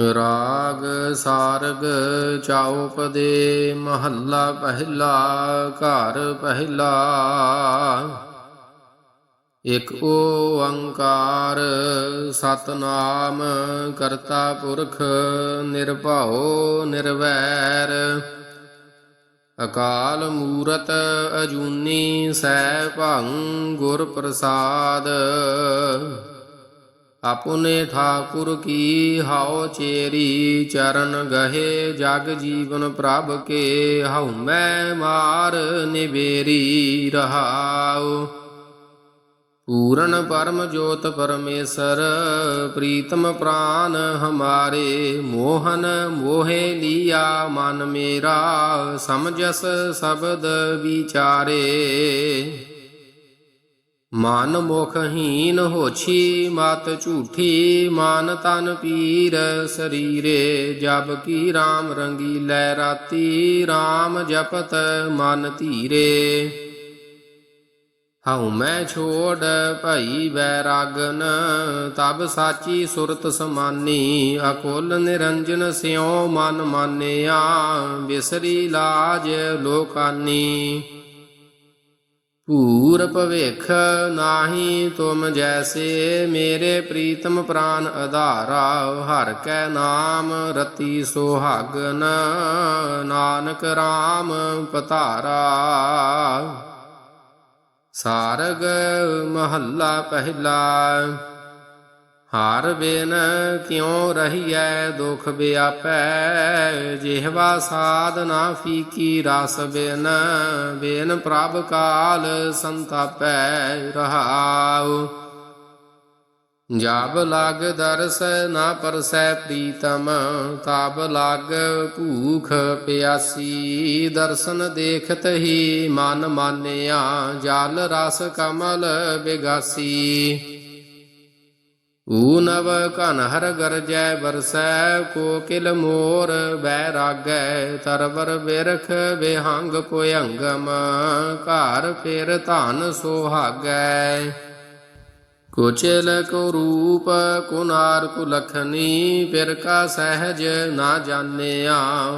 ਰਾਗ ਸਾਰਗ ਚਾਉਪਦੇ ਮਹੱਲਾ ਪਹਿਲਾ, ਘਰ ਪਹਿਲਾ। ਇਕ ਓੰਕਾਰ ਸਤਨਾਮ ਕਰਤਾ ਪੁਰਖ, ਨਿਰਭਉ ਨਿਰਵੈਰ। ਅਕਾਲ ਮੂਰਤ ਅਜੂਨੀ ਸੈ ਭੰ ਗੁਰ ਪ੍ਰਸਾਦ। ਆਪਣੇ ਠਾਕੁਰ ਕੀ ਹਾਉ ਚੇਰੀ, ਚਰਨ ਗਹੇ, ਜਗ ਜੀਵਨ ਪ੍ਰਭ ਕੇ ਹਉ ਮੈਂ ਮਾਰ ਨਿਬੇਰੀ ਰਹਾਉ। ਪੂਰਨ ਪਰਮ ਜੋਤ ਪਰਮੇਸ਼ਰ, ਪ੍ਰੀਤਮ ਪ੍ਰਾਨ ਹਮਾਰੇ, ਮੋਹਨ ਮੋਹੇ ਲੀਆ ਮਨ ਮੇਰਾ, ਸਮਝਸ ਸ਼ਬਦ ਵਿਚਾਰੇ। ਮਨ ਮੁਖਹੀਨ ਹੋਛੀ, ਮਤ ਝੂਠੀ, ਮਨ ਤਨ ਪੀਰ, ਸਰੀਰੇ ਜਬ ਕੀ RAM ਰੰਗੀ ਲੈ ਰਾਤੀ RAM ਜਪਤ ਮਨ ਧੀਰੇ। ਹਉ ਮੈਂ ਛੋੜ ਭਈ ਵੈਰਾਗਨ, ਤਬ ਸਾਚੀ ਸੁਰਤ ਸਮਾਨੀ, ਅਕੁਲ ਨਿਰੰਜਨ ਸਿਉ ਮਨ ਮਾਨਿਆ, ਬਿਸਰੀ ਲਾਜ ਲੋਕਾਨੀ। ਭੂਰ ਭਵੇਖ ਨਾਹੀ ਤੁਮ ਜੈਸੇ ਮੇਰੇ ਪ੍ਰੀਤਮ ਪ੍ਰਾਨ ਆਧਾਰਾ ਹਰ ਕੈ ਨਾਮ ਰਤੀ ਸੁਹਾਗਨ, ਨਾਨਕ RAM ਪਤਾਰਾ। ਸਾਰਗ ਮਹੱਲਾ ਪਹਿਲਾ। ਹਾਰ ਬੇਨ ਕਿਉ ਰਹੀਐ, ਦੁਖ ਵਿਆਪੈ ਜਿਹਵਾ ਸਾਧ ਨਾ ਫੀਕੀ ਰਸ ਬੇਨ ਬੇਨ ਪ੍ਰਭ ਕਾਲ ਸੰਤਾਪੈ ਰਹਾਉ। ਜਬ ਲਗ ਦਰਸ ਨਾ ਪਰਸੈ ਪ੍ਰੀਤਮ ਤਬ ਲਗ ਭੂਖ ਪਿਆਸੀ। ਦਰਸ਼ਨ ਦੇਖਤ ਹੀ ਮਨ ਮਾਨਿਆ, ਜਲ ਰਸ ਕਮਲ ਬਿਗਾਸੀ। ਊਨਵ ਘਨਹਰ ਗਰਜੈ ਵਰਸੈ ਕੋਕਿਲ ਮੋਰ ਬੈਰਾਗੈ ਤਰਵਰ ਬਿਰਖ ਬਿਹੰਗ ਪੁਯੰਗਮ ਘਰ ਫਿਰ ਧਨ ਸੁਹਾਗੈ ਕੁਚਲ ਕੋ ਰੂਪ ਕੁਨਾਰ ਕੁ ਲਖਨੀ ਫਿਰ ਕਾ ਸਹਿਜ ਨਾ ਜਾਣਿਆ।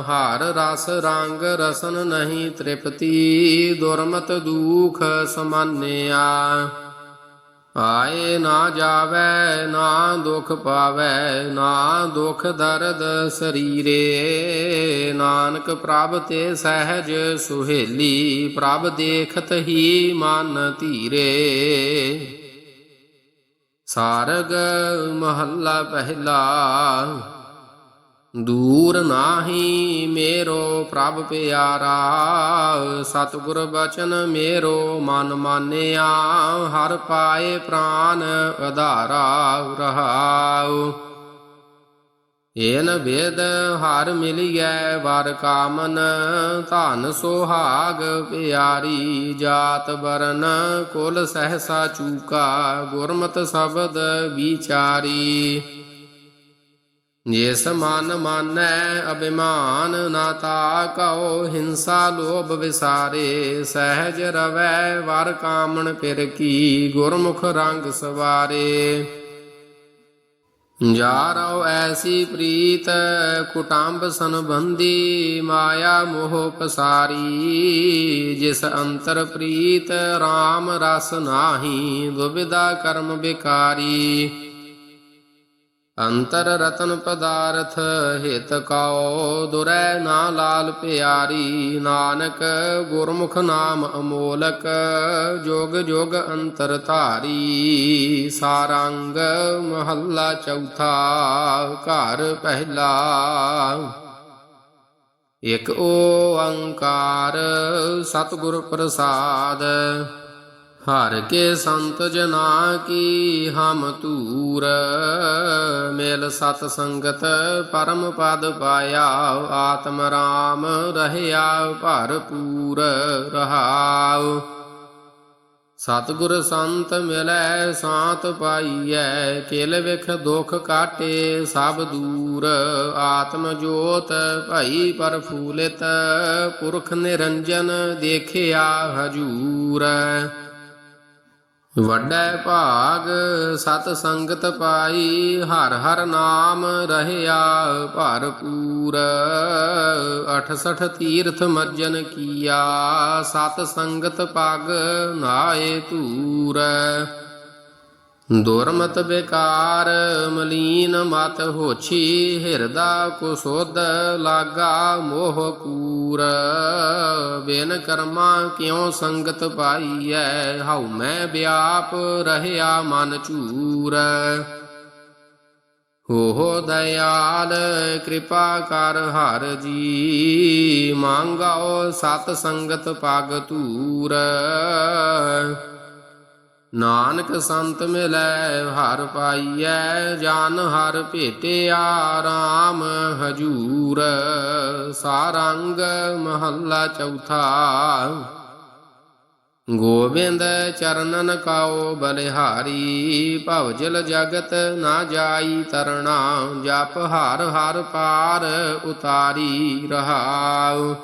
ਹਾਰ ਰਸ ਰੰਗ ਰਸਨ ਨਹੀਂ ਤ੍ਰਿਪਤੀ, ਦੁਰਮਤ ਦੂਖ ਸਮਾਨਿਆ। ਆਏ ਨਾ ਜਾਵੇ, ਨਾ ਦੁਖ ਪਾਵੇ, ਨਾ ਦੁਖ ਦਰਦ ਸਰੀਰੇ। ਨਾਨਕ ਪ੍ਰਭ ਤੇ ਸਹਿਜ ਸੁਹੇਲੀ, ਪ੍ਰਭ ਦੇਖਤ ਹੀ ਮਨ ਧੀਰੇ। ਸਾਰਗ ਮਹੱਲਾ ਪਹਿਲਾ ਦੂਰ ਨਾਹੀ ਮੇਰੋ ਪ੍ਰਭ ਪਿਆਰਾ, ਸਤਿਗੁਰ ਬਚਨ ਮੇਰੋ ਮਨ ਮਾਨਿਆ, ਹਰ ਪਾਏ ਪ੍ਰਾਨ ਆਧਾਰਾ ਰਹਾਉ। ਏਨ ਵੇਦ ਹਰ ਮਿਲਿਐ, ਵਰ ਕਾਮਨ ਧਨ ਸੁਹਾਗ ਪਿਆਰੀ ਜਾਤ ਬਰਨ, ਕੁਲ ਸਹਸਾ ਚੂਕਾ ਗੁਰਮਤ ਸ਼ਬਦ ਵਿਚਾਰੀ। ਜਿਸ ਮਨ ਮਾਨੈ ਅਭਿਮਾਨ ਨਾ ਤਾਕਉ ਹਿੰਸਾ ਲੋਭ ਵਿਸਾਰੇ, ਸਹਿਜ ਰਵੈ ਵਰ ਕਾਮਣ ਫਿਰ ਕੀ ਗੁਰਮੁਖ ਰੰਗ ਸਵਾਰੇ। ਜਾ ਰਉ ਐਸੀ ਪ੍ਰੀਤ, ਕੁਟੰਬ ਸੰਬੰਧੀ ਮਾਇਆ ਮੋਹ ਪਸਾਰੀ, ਜਿਸ ਅੰਤਰ ਪ੍ਰੀਤ RAM ਰਸ ਨਾਹੀ ਦੁਬਿਧਾ ਕਰਮ ਬਿਕਾਰੀ ਅੰਤਰ ਰਤਨ ਪਦਾਰਥ ਹਿਤ ਕਾਉ ਦੁਰੈ ਨਾ ਲਾਲ ਪਿਆਰੀ, ਨਾਨਕ ਗੁਰਮੁਖ ਨਾਮ ਅਮੋਲਕ, ਜੋਗ ਜੋਗ ਅੰਤਰ ਧਾਰੀ, ਸਾਰੰਗ ਮਹੱਲਾ ਚੌਥਾ, ਘਰ ਪਹਿਲਾ। ਇਕ ਓੰਕਾਰ ਸਤਿਗੁਰ ਪ੍ਰਸਾਦ ਹਰ ਕੇ ਸੰਤ ਜਨਾ ਕੀ ਹਮ ਤੂਰ ਮੇਲ ਸਤ ਸੰਗਤ ਪਰਮ ਪਦ ਪਾਇਆ ਆਤਮ ਰਾਮ ਰਹਿਆ ਭਰਪੂਰ ਰਹਾਉ। ਸਤਿਗੁਰ ਸੰਤ ਮਿਲੈ, ਸਾਤ ਪਾਈਐ, ਕਿਲ ਵਿਖ ਦੁਖ ਕਾਟੇ, ਸਭ ਦੂਰ। ਆਤਮ ਜੋਤ ਭਈ ਪਰਫੂਲਿਤ ਪੁਰਖ ਨਿਰੰਜਨ ਦੇਖਿਆ ਹਜੂਰ। ਵੱਡਾ ਭਾਗ, ਸਤ ਸੰਗਤ ਪਾਈ, ਹਰ ਹਰ ਨਾਮ ਰਹਿਆ ਭਰਪੂਰ। 68 ਤੀਰਥ ਮੱਜਨ ਕੀਆ, ਸਤ ਸੰਗਤ ਪਗ ਨਾਏ ਧੂਰ। ਦੁਰਮਤ ਬੇਕਾਰ, ਮਲੀਨ ਮਤ ਹੋਛੀ, ਹਿਰਦਾ ਕੁਸੋਦ ਲਾਗਾ ਮੋਹ ਕੂਰ। ਬਿਨ ਕਰਮਾ ਕਿਉ ਸੰਗਤ ਪਾਈਐ? ਹਉ ਮੈਂ ਵਿਆਪ ਰਹਿਆ ਮਨ ਝੂਰ। ਹੋ ਦਇਆਲ, ਕਿਰਪਾ ਕਰ ਹਰ ਜੀ। ਮੰਗਾਓ ਸਤ ਸੰਗਤ ਪਗ ਧੂਰ। ਨਾਨਕ ਸੰਤ ਮਿਲੈ, ਹਰ ਪਾਈਐ, ਜਾਨ ਹਰ ਭੇਟਿਆ RAM ਹਜੂਰ ਸਾਰੰਗ ਮਹੱਲਾ ਚੌਥਾ। ਗੋਬਿੰਦ ਚਰਨਨ ਕਾਓ ਬਲਿਹਾਰੀ ਭਵਜਲ ਜਗਤ ਨਾ ਜਾਈ ਤਰਣਾ, ਜਪ ਹਰ ਹਰ ਪਾਰ ਉਤਾਰੀ ਰਹਾਉ।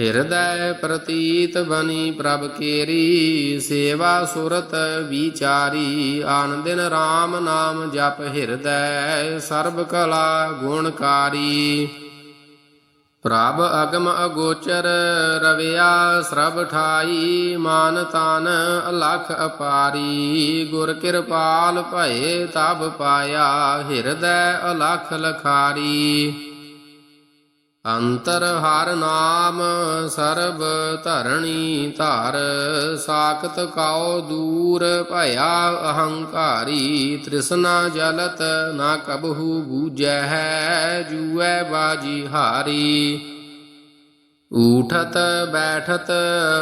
ਹਿਰਦੈ ਪ੍ਰਤੀਤ ਬਨੀ ਪ੍ਰਭ ਕੇਰੀ, ਸੇਵਾ ਸੁਰਤ ਵਿਚਾਰੀ ਆਨ ਦਿਨ RAM ਨਾਮ ਜਪ ਹਿਰਦੈ ਸਰਬ ਕਲਾ ਗੁਣਕਾਰੀ। ਪ੍ਰਭ ਅਗਮ ਅਗੋਚਰ ਰਵਿਆ, ਸਰਬ ਠਾਈ ਮਾਨ ਤਨ ਅਲਖ ਅਪਾਰੀ, ਗੁਰ ਕਿਰਪਾਲ ਭਏ ਤਬ ਪਾਇਆ, ਹਿਰਦੈ ਅਲਖ ਲਖਾਰੀ। ਅੰਤਰ ਹਰ ਨਾਮ ਸਰਬ ਧਰਣੀ ਧਰ, ਸਾਖਤ ਕਾਉ ਦੂਰ ਭਇਆ ਅਹੰਕਾਰੀ, ਤ੍ਰਿਸ਼ਨਾ ਜਲਤ ਨਾ ਕਬਹੂ ਬੂਝੈ ਹੈ ਜੂਐ ਬਾਜੀ ਹਾਰੀ। ਊਠਤ ਬੈਠਤ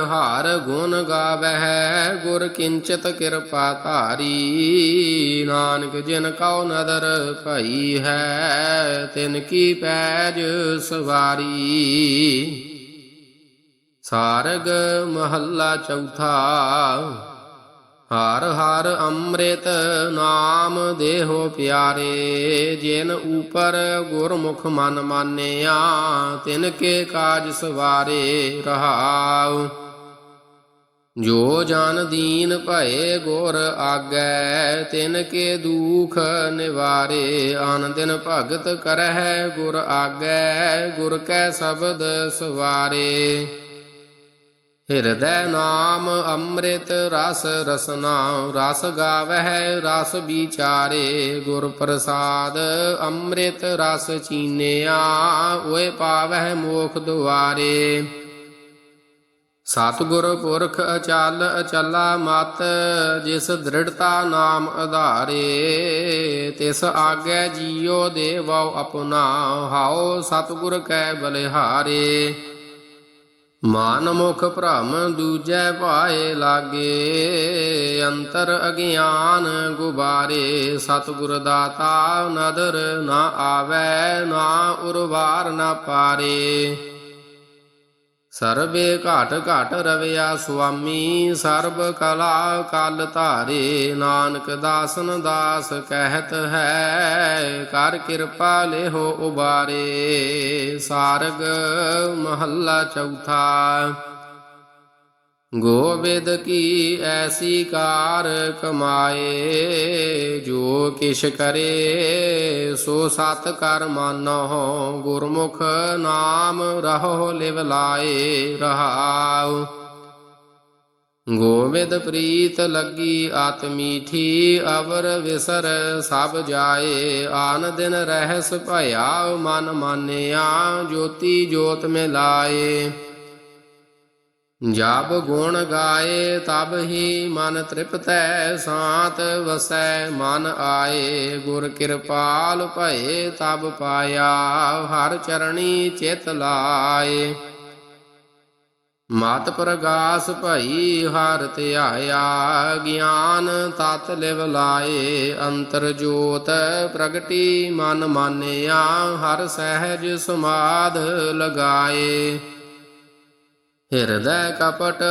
ਹਾਰ ਗੁਣ ਗਾਵਹਿ, ਗੁਰ ਕਿੰਚਿਤ ਕਿਰਪਾ ਧਾਰੀ। ਨਾਨਕ ਜਿਨ ਕਉ ਨਦਰ ਭਈ ਹੈ ਤਿਨ ਕੀ ਪੈਜ ਸਵਾਰੀ। ਸਾਰਗ ਮਹੱਲਾ ਚੌਥਾ ਹਰ ਹਰ ਅੰਮ੍ਰਿਤ ਨਾਮ ਦੇਹੋ ਪਿਆਰੇ, ਜਿਨ ਉਪਰ ਗੁਰਮੁਖ ਮਨ ਮਾਨਿਆ, ਤਿਨ ਕੇ ਕਾਜ ਸਵਾਰੇ ਰਹਾਉ। ਜੋ ਜਨ ਦੀਨ ਭਏ ਗੁਰ ਆਗੈ, ਤਿਨ ਕੇ ਦੁਖ ਨਿਵਾਰੇ ਆਨ ਦਿਨ ਭਗਤ ਕਰਹਿ ਗੁਰ ਆਗੈ, ਗੁਰ ਕੈ ਸ਼ਬਦ ਸਵਾਰੇ। ਹਿਰਦੈ ਨਾਮ ਅੰਮ੍ਰਿਤ ਰਸ ਰਸਨਾ, ਰਸ ਗਾਵਹਿ, ਰਸ ਵਿਚਾਰੇ, ਗੁਰ ਪ੍ਰਸਾਦ, ਅੰਮ੍ਰਿਤ ਰਸ ਚੀਨਿਆ, ਓਏ ਪਾਵਹਿ ਮੋਖ ਦੁਆਰੇ। ਸਤਿਗੁਰ ਪੁਰਖ ਅਚਲ ਅਚਲਾ ਮਤ, ਜਿਸ ਦ੍ਰਿੜਤਾ ਨਾਮ ਆਧਾਰੇ ਤਿਸ ਆਗੇ ਜੀਉ ਦੇਵਉ ਆਪਣਾ ਹਾਓ ਸਤਿਗੁਰ ਕੈ ਬਲਿਹਾਰੇ। ਮਾਨ ਮੁਖ ਭ੍ਰਮ ਦੂਜੈ ਭਾਏ ਲਾਗੇ, ਅੰਤਰ ਅਗਿਆਨ ਗੁਬਾਰੇ, ਸਤਿਗੁਰ ਦਾਤਾ ਨਦਰ ਨਾ ਆਵੈ, ਨਾ ਉਰਵਾਰ ਨਾ ਪਾਰੇ। ਸਰਬੇ ਘਾਟ ਘਾਟ ਰਵਿਆ ਸੁਆਮੀ, ਸਰਬ ਕਲਾ ਕਲ ਧਾਰੇ, ਨਾਨਕ ਦਾਸਨ ਦਾਸ ਕਹਿਤ ਹੈ, ਕਰ ਕਿਰਪਾ ਲਿਹੋ ਉਬਾਰੇ, ਸਾਰਗ ਮਹੱਲਾ ਚੌਥਾ। ਗੋਬਿੰਦ ਕੀ ਐਸੀ ਕਾਰ ਕਮਾਏ, ਜੋ ਕਿਛ ਕਰੇ, ਸੋ ਸਤ ਕਰ ਮਾਨੋ ਗੁਰਮੁਖ ਨਾਮ ਰਹੋ ਲਿਵ ਲਾਏ, ਰਹਾਉ। ਗੋਬਿੰਦ ਪ੍ਰੀਤ ਲੱਗੀ ਆਤਮੀਠੀ ਅਵਰ ਵਿਸਰ ਸਭ ਜਾਏ, ਆਨ ਦਿਨ ਰਹਿਸ ਭਇਆ, ਮਨ ਮਾਨਿਆ, ਜੋਤੀ ਜੋਤ ਮਿਲਾਏ। ਜਬ ਗੁਣ ਗਾਏ ਤਬ ਹੀ ਮਨ ਤ੍ਰਿਪਤੈ ਸਾਤ ਵਸੈ, ਮਨ ਆਏ ਗੁਰ ਕਿਰਪਾਲ ਭਏ ਤਬ ਪਾਇਆ, ਹਰ ਚਰਣੀ ਚਿਤ ਲਾਏ। ਮਤ ਪ੍ਰਗਾਸ ਭਈ ਹਰ ਧਿਆਇਆ, ਗਿਆਨ ਤਤ ਲਿਵ ਲਾਏ, ਅੰਤਰ ਜੋਤ ਪ੍ਰਗਟੀ ਮਨ ਮਾਨਿਆ, ਹਰ ਸਹਿਜ ਸਮਾਧ ਲਗਾਏ। ਹਿਰਦੈ ਕਪਟ,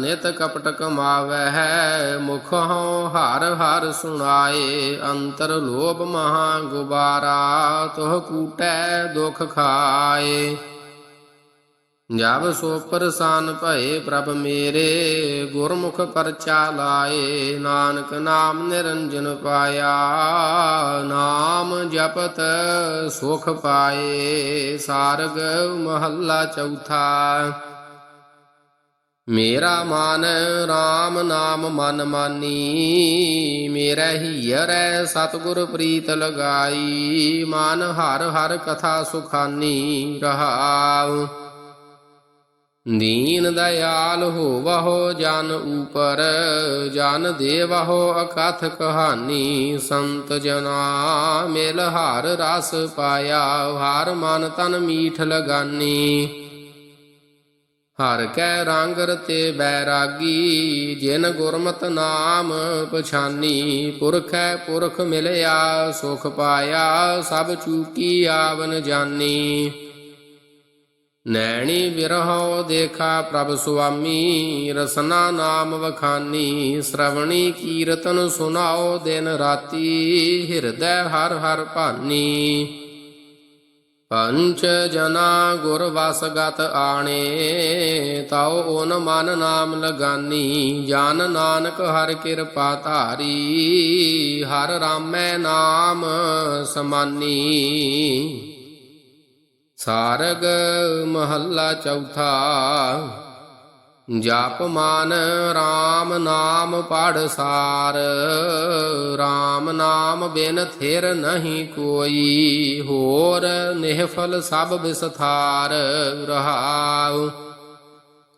ਨਿਤ ਕਪਟ ਕਮਾਵ ਹੈ ਮੁਖ ਮੁਖੋਂ ਹਰ ਹਰ ਸੁਣਾਏ, ਅੰਤਰ ਲੋਭ ਮਹਾ ਗੁਬਾਰਾ, ਤੋਹ ਕੂਟੈ ਦੁਖ ਖਾਏ। ਜਬ ਸੋ ਪ੍ਰਸਾਨ ਭਏ ਪ੍ਰਭ ਮੇਰੇ, ਗੁਰਮੁਖ ਪਰਚਾ ਲਾਏ, ਨਾਨਕ ਨਾਮ ਨਿਰੰਜਨ ਪਾਇਆ, ਨਾਮ ਜਪਤ ਸੁਖ ਪਾਏ, ਸਾਰਗ ਮਹੱਲਾ ਚੌਥਾ। ਮੇਰਾ ਮਨ RAM ਨਾਮ ਮਨ ਮਾਨੀ, ਮੇਰਾ ਹੀਰੈ ਸਤਿਗੁਰ ਪ੍ਰੀਤ ਲਗਾਈ, ਮਨ ਹਰ ਹਰ ਕਥਾ ਸੁਖਾਨੀ ਰਹਾਉ। ਦੀਨ ਦਇਆਲ ਹੋਵਹੁ ਜਨ ਉਪਰ, ਜਨ ਦੇਵਹੁ ਅਕਥ ਕਹਾਨੀ, ਸੰਤ ਜਨਾ ਮਿਲ ਹਰ ਰਸ ਪਾਇਆ, ਹਰ ਮਨ ਤਨ ਮੀਠ ਲਗਾਨੀ। ਹਰ ਕੈ ਰੰਗ ਰਤੇ ਬੈਰਾਗੀ, ਜਿਨ ਗੁਰਮਤ ਨਾਮ ਪਛਾਨੀ, ਪੁਰਖੈ ਪੁਰਖ ਮਿਲਿਆ, ਸੁਖ ਪਾਇਆ, ਸਭ ਚੂਕੀ ਆਵਨ ਜਾਨੀ। ਨੈਣੀ ਵਿਰਹੋ ਦੇਖਾ ਪ੍ਰਭ ਸੁਆਮੀ, ਰਸਨਾ ਨਾਮ ਵਖਾਨੀ, ਸ਼ਰਵਣੀ ਕੀਰਤਨ ਸੁਨਾਓ ਦਿਨ ਰਾਤੀ, ਹਿਰਦੈ ਹਰ ਹਰ ਭਾਨੀ। ਪੰਚ ਜਨਾ ਗੁਰ ਵਸਗਤ ਆਣੇ, ਤਾਉ ਓਨ ਮਨ ਨਾਮ ਲਗਾਨੀ, ਜਨ ਨਾਨਕ ਹਰ ਕਿਰਪਾ ਧਾਰੀ, ਹਰ ਰਾਮੈ ਨਾਮ ਸਮਾਨੀ। ਸਾਰਗ ਮਹੱਲਾ ਚੌਥਾ ਜਪ ਮਨ RAM ਨਾਮ ਪੜ ਸਾਰ RAM ਨਾਮ ਬਿਨ ਥਿਰ ਨਹੀਂ ਕੋਈ, ਹੋਰ ਨਿਹਫਲ ਸਭ ਵਿਸਥਾਰ ਰਹਾਉ।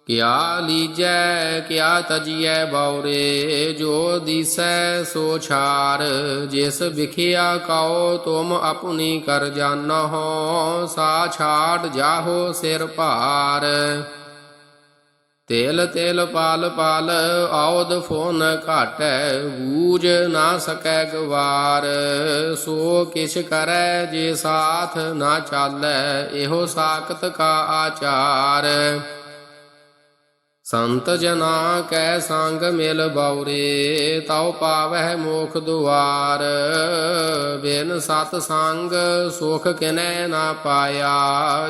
ਕਿਆ ਲੀਜੈ, ਕਿਆ ਤਜੀਐ ਬੌਰੇ, ਜੋ ਦੀਸੈ ਸੋ ਛਾਰ, ਜਿਸ ਵਿਖਿਆ ਕਉ ਤੁਮ ਆਪਣੀ ਕਰ ਜਾਨਹੁ ਸਾ ਛਾੜ ਜਾਹੋ ਸਿਰ ਭਾਰ। ਤੇਲ ਤੇਲ ਪਾਲ ਪਾਲ ਆਉਦ ਫੋਨ ਘਾਟੈ ਬੂਝ ਨਾ ਸਕੈ ਗਵਾਰ। ਸੋ ਕਿਛ ਕਰੈ ਜੇ ਸਾਥ ਨਾ ਚਾਲੈ, ਇਹੋ ਸਾਖਤ ਕਾ ਆਚਾਰ। ਸੰਤ ਜਨਾ ਕੈ ਸੰਗ ਮਿਲ ਬਉਰੇ ਤਉ ਪਾਵਹਿ ਮੋਖ ਦੁਆਰ। ਬਿਨ ਸਤ ਸੰਗ ਸੁਖ ਕਿਨੈ ਨਾ ਪਾਇਆ,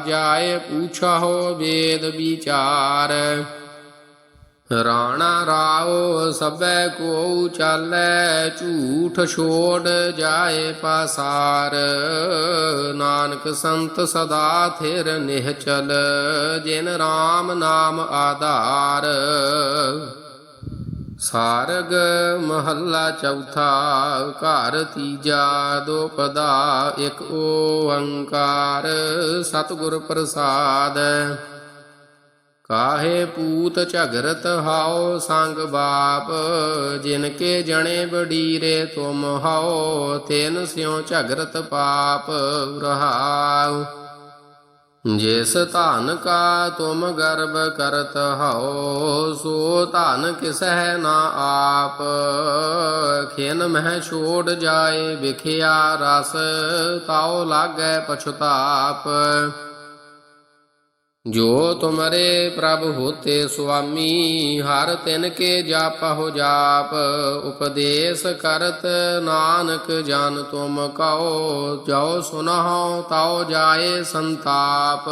ਜਾਏ ਪੂਛਾ ਹੋ ਵੇਦ ਵਿਚਾਰ। ਰਾਣਾ ਰਾਓ ਸਭੈ ਕੋ ਚਾਲੈ, ਝੂਠ ਛੋੜ ਜਾਏ ਪਾਸਾਰ। ਨਾਨਕ ਸੰਤ ਸਦਾ ਥਿਰ ਨਿਹਚਲ ਜਿਨ RAM ਨਾਮ ਆਧਾਰ। ਸਾਰਗ ਮਹੱਲਾ ਚੌਥਾ, ਘਰ ਤੀਜਾ, ਦੋ ਪਦਾ, ਇੱਕ ਓੰਕਾਰ। ਸਤਿਗੁਰ ਪ੍ਰਸਾਦ। ਕਾਹੇ ਪੂਤ ਝਗਰਤ ਹਾਓ ਸੰਗ ਬਾਪ, ਜਿਨ ਕੇ ਜਣੇ ਬਡੀਰੇ ਤੁਮ ਹਾਓ ਤੈਨ ਸਿਉ ਝਗਰਤ ਪਾਪ ਰਹਾਉ। ਜਿਸ ਧਨ ਕਾ ਤੁਮ ਗਰਬ ਕਰਤ ਹਾਓ ਸੋ ਧਨ ਕਿਸਹਿ ਨਾ ਆਪ। ਖਿਨ ਮਹਿ ਛੋੜ ਜਾਏ ਵਿਖਿਆ ਰਸ, ਤਾਉ ਲਾਗੈ ਪਛਤਾਪ। ਜੋ ਤੁਮਰੇ ਪ੍ਰਭ ਹੋਤੇ ਸੁਆਮੀ, ਹਰ ਤਿਨ ਕੇ ਜਾਪਹੁ ਜਾਪ, ਉਪਦੇਸ਼ ਕਰਤ ਨਾਨਕ ਜਨ ਤੁਮ ਕਉ ਜੋ ਸੁਨਹੁ ਤਉ ਜਾਏ ਸੰਤਾਪ।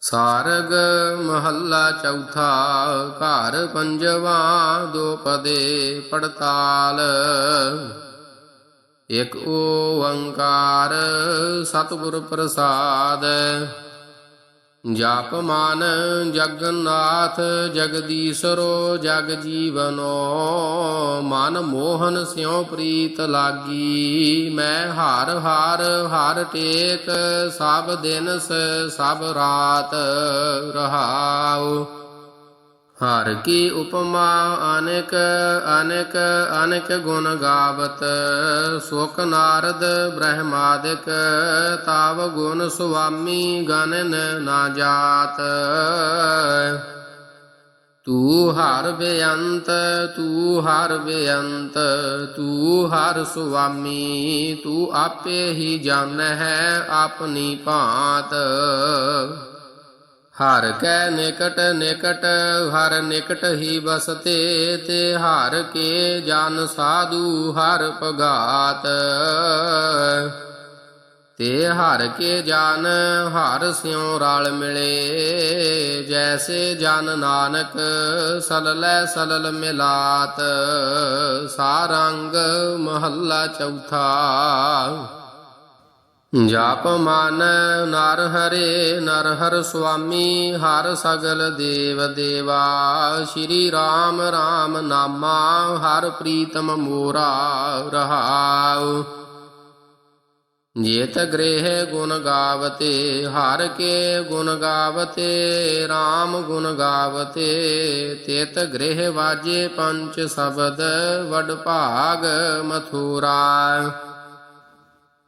ਸਾਰਗ ਮਹੱਲਾ ਚੌਥਾ, ਘਰ ਪੰਜਵਾ ਦੋਪਦੇ ਪੜਤਾਲ। ਇਕ ਓੰਕਾਰ ਸਤਿਗੁਰ ਪ੍ਰਸਾਦ। ਜਪ ਮਨ ਜਗਨਨਾਥ ਜਗਦੀਸ਼ਰੋ ਜਗ ਜੀਵਨੋ, ਮਨ ਮੋਹਨ ਸਿਉ ਪ੍ਰੀਤ ਲਾਗੀ। ਮੈਂ ਹਰ ਹਰ ਹਰ ਟੇਕ, ਸਭ ਦਿਨ ਸਭ ਰਾਤ ਰਹਾਉ। ਹਰ ਕੀ ਉਪਮਾ ਅਨੇਕ ਅਨੇਕ ਅਨੇਕ ਗੁਣ ਗਾਵਤ। ਸੁਖ ਨਾਰਦ ਬ੍ਰਹਮਾਦਿਕ, ਤਾਵ ਗੁਣ ਸੁਆਮੀ ਗਨਨ ਨਾ ਜਾਤ। ਤੂ ਹਰ ਬੇਅੰਤ, ਤੂ ਹਰ ਬੇਅੰਤ, ਤੂ ਹਰ ਸੁਆਮੀ, ਤੂ ਆਪੇ ਹੀ ਜਾਣ ਹੈ ਆਪਣੀ ਭਾਂਤ। ਹਰ ਕੈ ਨਿਕਟ ਨਿਕਟ, ਹਰ ਨਿਕਟ ਹੀ ਬਸਤੇ ਤੇ ਹਰ ਕੇ ਜਨ ਸਾਧੂ ਹਰ ਪਗਾਤ। ਤੇ ਹਰ ਕੇ ਜਨ ਹਰ ਸਿਉ ਰਲ ਮਿਲੇ, ਜੈਸੇ ਜਨ ਨਾਨਕ ਸਲਲੈ ਸਲਲ ਮਿਲਾਤ। ਸਾਰੰਗ ਮਹੱਲਾ ਚੌਥਾ। ਜਾਪ ਮਨ ਨਰ ਹਰੇ, ਨਰ ਹਰ ਸੁਆਮੀ, ਹਰ ਸਗਲ ਦੇਵ ਦੇਵਾ। ਸ਼੍ਰੀ ਰਾਮ ਰਾਮ ਨਾਮਾ, ਹਰ ਪ੍ਰੀਤਮ ਮੋਰਾ ਰਹਾਉ। ਜੇਤ ਗ੍ਰਹਿ ਗੁਣ ਗਾਵਤੇ, ਹਰ ਕੇ ਗੁਣ ਗਾਵਤੇ RAM ਗੁਣ ਗਾਵਤੇ। ਤੇਤ ਗ੍ਰਹਿ ਵਾਜੇ ਪੰਚ ਸ਼ਬਦ, ਵਡ ਭਾਗ ਮਥੁਰਾ।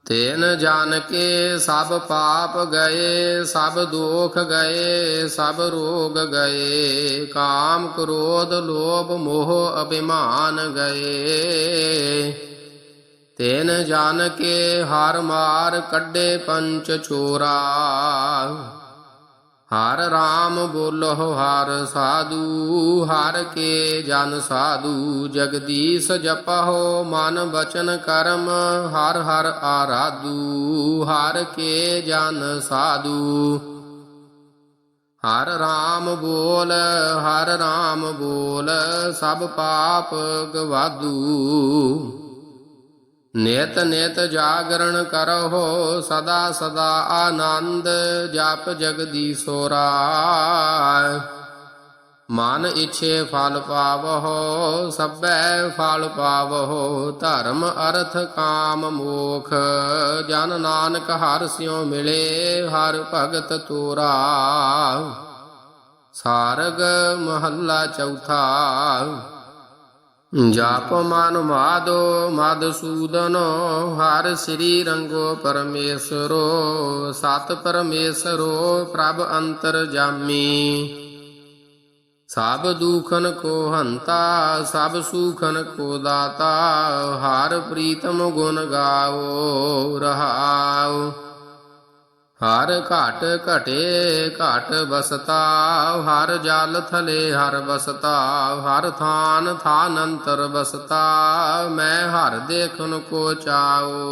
ਤੈਨ ਜਾਣ ਕੇ ਸਭ ਪਾਪ ਗਏ, ਸਭ ਦੁਖ ਗਏ, ਸਭ ਰੋਗ ਗਏ। ਕਾਮ ਕ੍ਰੋਧ ਲੋਭ ਮੋਹ ਅਭਿਮਾਨ ਗਏ। ਤੈਨ ਜਾਣ ਕੇ ਹਰ ਮਾਰ ਕੱਢੇ ਪੰਚ ਚੋਰਾ। ਹਰ ਰਾਮ ਬੋਲੋ ਹਰ ਸਾਧੂ, ਹਰ ਕੇ ਜਨ ਸਾਧੂ, ਜਗਦੀਸ਼ ਜਪਹੁ, ਮਨ ਬਚਨ ਕਰਮ, ਹਰ ਹਰ ਆਰਾਧੂ, ਹਰ ਕੇ ਜਨ ਸਾਧੂ। ਹਰ ਰਾਮ ਬੋਲ, ਹਰ ਰਾਮ ਬੋਲ, ਸਭ ਪਾਪ ਗਵਾਦੂ ਨਿਤ ਨਿਤ ਜਾਗਰਣ ਕਰਹੁ, ਸਦਾ ਸਦਾ ਆਨੰਦ ਜਪ ਜਗਦੀਸ਼ੋਰਾ ਮਨ ਇਛੇ ਫਲ ਪਾਵਹੁ, ਸਭੈ ਫਲ ਪਾਵਹੁ, ਧਰਮ ਅਰਥ ਕਾਮ ਮੋਖ। ਜਨ ਨਾਨਕ ਹਰ ਸਿਉ ਮਿਲੇ, ਹਰ ਭਗਤ ਤੋਰਾ। ਸਾਰਗ ਮਹੱਲਾ ਚੌਥਾ। ਜਾਪ ਮਨ ਮਾਦੋ ਮਦਸੂਦਨ ਹਰ ਸ੍ਰੀ ਰੰਗੋ ਪਰਮੇਸ਼ਰੋ, ਸਤ ਪਰਮੇਸ਼ਰੋ, ਪ੍ਰਭ ਅੰਤਰ ਜਾਮੀ। ਸਭ ਦੁਖਨ ਕੋ ਹੰਤਾ, ਸਭ ਸੁਖਨ ਕੋ ਦਾਤਾ, ਹਰ ਪ੍ਰੀਤਮ ਗੁਣ ਗਾਵੋ ਰਹਾਓ। ਹਰ ਘਟ ਘਟੇ ਘਟ ਬਸਤਾ ਹਰ ਜਲ ਥਲੇ ਹਰ ਬਸਤਾ ਹਰ ਥਾਨ ਥਾਨ ਅੰਤਰ ਬਸਤਾ ਮੈਂ ਹਰ ਦੇਖਨ ਕੋ ਚਾਓ।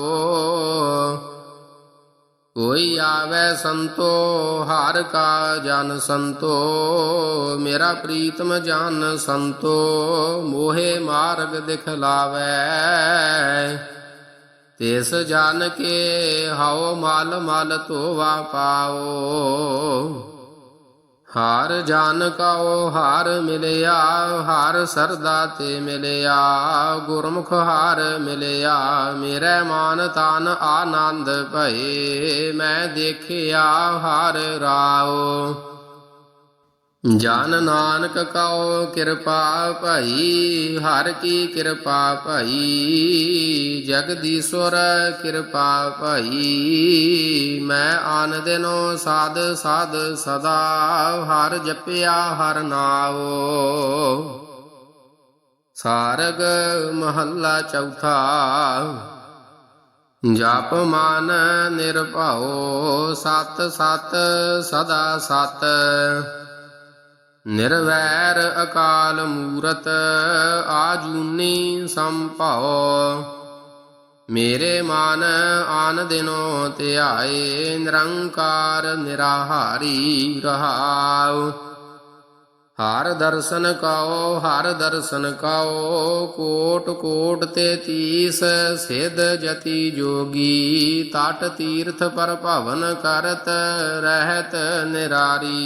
ਕੋਈ ਆਵੇ ਸੰਤੋ, ਹਰ ਕਾ ਜਨ ਸੰਤੋ, ਮੇਰਾ ਪ੍ਰੀਤਮ ਜਨ ਸੰਤੋ, ਮੋਹੇ ਮਾਰਗ ਦਿਖਲਾਵੇ ਤਿਸ ਜਾਨ ਕੇ ਹਉ ਮਲ ਮਲ ਧੋਵਾ ਪਾਓ। ਹਾਰ ਜਾਨ ਕਉ ਹਾਰ ਮਿਲਿਆ, ਹਰ ਸਰਦਾ ਤੇ ਮਿਲਿਆ, ਗੁਰਮੁਖ ਹਾਰ ਮਿਲਿਆ, ਮੇਰੇ ਮਨ ਤਨ ਆਨੰਦ ਭਏ, ਮੈਂ ਦੇਖਿਆ ਹਾਰ ਰਾਓ। ਜਨ ਨਾਨਕ ਕਉ ਕਿਰਪਾ ਭਈ, ਹਰ ਕੀ ਕਿਰਪਾ ਭਈ। ਜਗਦੀਸ਼ਵਰ ਕਿਰਪਾ ਭਈ, ਮੈਂ ਆਨ ਦਿਨੋ ਸਾਧ ਸਾਧ ਸਦਾ, ਹਰ ਜਪਿਆ ਹਰ ਨਾਉ। ਸਾਰਗ ਮਹੱਲਾ ਚੌਥਾ, ਜਪ ਮਨ ਨਿਰਭਉ, ਸਤ ਸਤ ਸਦਾ ਸਤ। ਨਿਰਵੈਰ ਅਕਾਲ ਮੂਰਤ ਆਜੂਨੀ ਸੰਭਉ। ਮੇਰੇ ਮਨ ਆਨ ਦਿਨੋ ਧਿਆਏ, ਨਿਰੰਕਾਰ ਨਿਰਾਹਾਰੀ ਰਹਾਉ। ਹਰ ਦਰਸ਼ਨ ਕਉ ਹਰ ਦਰਸ਼ਨ ਕਉ ਕੋਟ ਕੋਟ ਤੇ ਤੀਸ, ਸਿਧ ਜਤੀ ਜੋਗੀ, ਤਟ ਤੀਰਥ ਪਰ ਭਵਨ ਕਰਤ ਰਹਿਤ ਨਿਰਾਰੀ।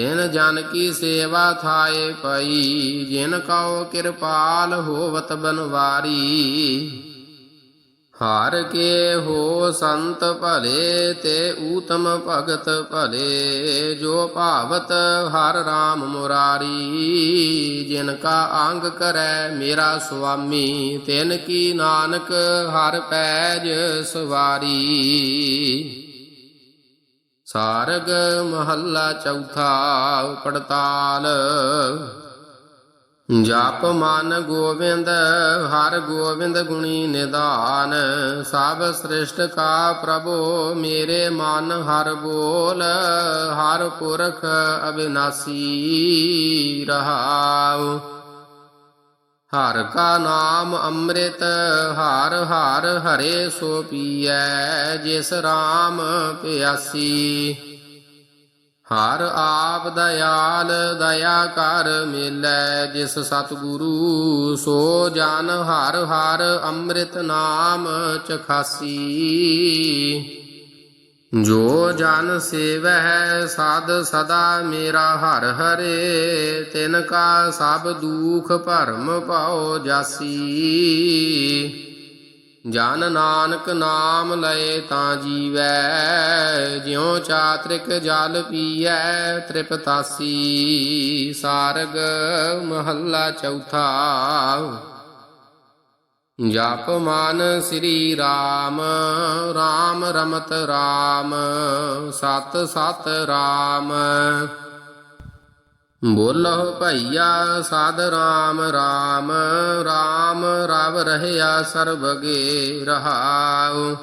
ਤਿਨ ਜਨ ਕੀ ਸੇਵਾ ਥਾਏ ਪਈ, ਜਿਨ ਕਉ ਕਿਰਪਾਲ ਹੋਵਤ ਬਨਵਾਰੀ। ਹਰ ਕੇ ਹੋ ਸੰਤ ਭਲੇ, ਤੇ ਊਤਮ ਭਗਤ ਭਲੇ, ਜੋ ਭਾਵਤ ਹਰ RAM ਮੁਰਾਰੀ। ਜਿਨ ਕਾ ਅੰਗ ਕਰੈ ਮੇਰਾ ਸੁਆਮੀ, ਤਿਨ ਕੀ ਨਾਨਕ ਹਰ ਪੈਜ ਸਵਾਰੀ। ਸਾਰਗ ਮਹੱਲਾ ਚੌਥਾ ਪੜਤਾਲ। ਜਪ ਮਨ ਗੋਵਿੰਦ ਹਰ ਗੋਵਿੰਦ ਗੁਣੀ ਨਿਦਾਨ। ਸਭ ਸ੍ਰਿਸ਼ਟ ਕਾ ਪ੍ਰਭੋ, ਮੇਰੇ ਮਨ ਹਰ ਬੋਲ। ਹਰ ਪੁਰਖ ਅਬਿਨਾਸੀ ਰਹਾਉ। ਹਰ ਕਾ ਨਾਮ ਅੰਮ੍ਰਿਤ, ਹਰ ਹਰ ਹਰੇ ਸੋ ਪੀਐ, ਜਿਸ RAM ਪਿਆਸੀ। ਹਰ ਆਪ ਦਇਆਲ, ਦਇਆ ਕਰ ਮਿਲੈ, ਜਿਸ ਸਤਿਗੁਰੂ ਸੋ ਜਨ ਹਰ ਹਰ ਅੰਮ੍ਰਿਤ ਨਾਮ ਚਖਾਸੀ। ਜੋ ਜਨ ਸੇਵਹਿ ਸਾਧ ਸਦਾ ਮੇਰਾ ਹਰ ਹਰੇ, ਤਿਨ ਕਾ ਸਭ ਦੁਖ ਭਰਮ ਪਾਉ ਜਾਸੀ। ਜਨ ਨਾਨਕ ਨਾਮ ਲਏ ਤਾਂ ਜੀਵੈ, ਜਿਉ ਚਾਤ੍ਰਿਕ ਜਲ ਪੀਐ ਤ੍ਰਿਪਤਾਸੀ ਸਾਰਗ ਮਹੱਲਾ ਚੌਥਾ ਜਪ ਮਨ ਸ੍ਰੀ ਰਾਮ ਰਾਮ ਰਮਤ ਰਾਮ, ਸਤ ਸਤ ਰਾਮ। ਬੋਲੋ ਭਈਆ ਸਾਧ ਰਾਮ ਰਾਮ ਰਾਮ ਰਵ ਰਹਿਆ ਸਰਬਗੇ ਰਹਾਉ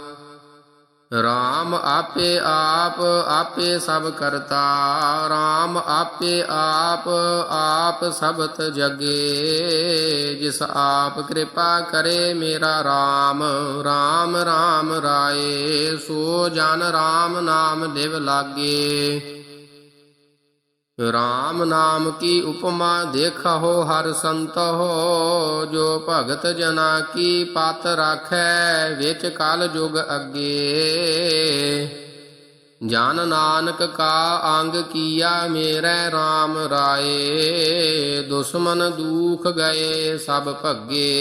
ਰਾਮ ਆਪੇ ਆਪ, ਆਪੇ ਸਭ ਕਰਤਾ। ਰਾਮ ਆਪੇ ਆਪ ਆਪ ਸਬਤ ਜਗੇ। ਜਿਸ ਆਪ ਕਿਰਪਾ ਕਰੇ ਮੇਰਾ ਰਾਮ ਰਾਮ ਰਾਮ ਰਾਏ। ਸੋ ਜਨ ਰਾਮ ਨਾਮ ਲਿਵ ਲਾਗੇ। ਰਾਮ ਨਾਮ ਕੀ ਉਪਮਾ ਦੇਖੋ ਹਰ ਸੰਤੋ ਜੋ ਭਗਤ ਜਨਾ ਕੀ ਪਤ ਰਾਖੈ, ਵਿੱਚ ਕਲ ਜੁਗ ਅੱਗੇ। ਜਨ ਨਾਨਕ ਕਾ ਅੰਗ ਕੀਆ ਮੇਰੇ RAM ਰਾਏ, ਦੁਸ਼ਮਨ ਦੂਖ ਗਏ ਸਭ ਭੱਗੇ।